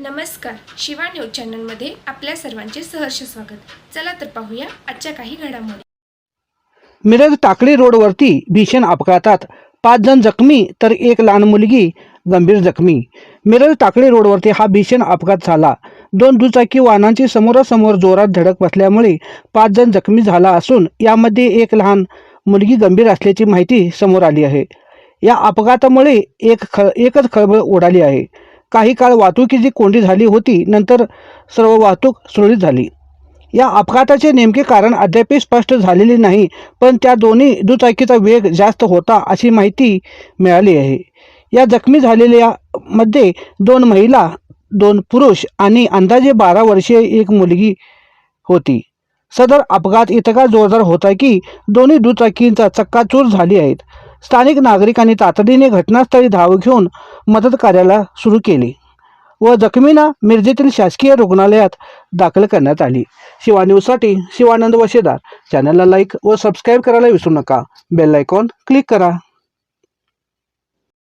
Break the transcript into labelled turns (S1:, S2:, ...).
S1: Shiva news चॅनलमध्ये आपल्या सर्वांचे सहर्ष स्वागत. चला तर पाहूया आजच्या काही घडामोडी.
S2: मिरज टाकळी रोडवरती भीषण अपघातात पाच जण जखमी तर एक लहान मुलगी गंभीर जखमी. मिरज टाकळी रोडवरती हा भीषण अपघात झाला. दोन दुचाकी वाहनांची समोरासमोर जोरात धडक बसल्यामुळे पाच जण जखमी झाला असून यामध्ये एक लहान मुलगी गंभीर असल्याची माहिती समोर आली आहे. या अपघातामुळे एक ख एकच खळबळ उडाली आहे. काही काळ वाहतुकीची कोंडी झाली होती नंतर सर्व वाहतूक सुरळीत झाली. या अपघाताचे नेमके कारण अद्याप स्पष्ट झालेले नाही पण त्या दोन्ही दुचाकीचा वेग जास्त होता अशी माहिती मिळाली आहे. या जखमी झालेल्यामध्ये दोन महिला दोन पुरुष आणि अंदाजे बारा वर्षीय एक मुलगी होती. सदर अपघात इतका जोरदार होता की दोन्ही दुचाकींचा चक्काचूर झाली आहेत. स्थानिक नागरिकांनी तातडीने घटनास्थळी धाव घेऊन मदत कार्याला सुरू केली व जखमींना मिरजेतील शासकीय रुग्णालयात दाखल करण्यात आली. शिवा न्यूजसाठी शिवानंद वशेदार. चॅनलला लाईक व सबस्क्राईब करायला विसरू नका. बेल आयकॉन क्लिक करा.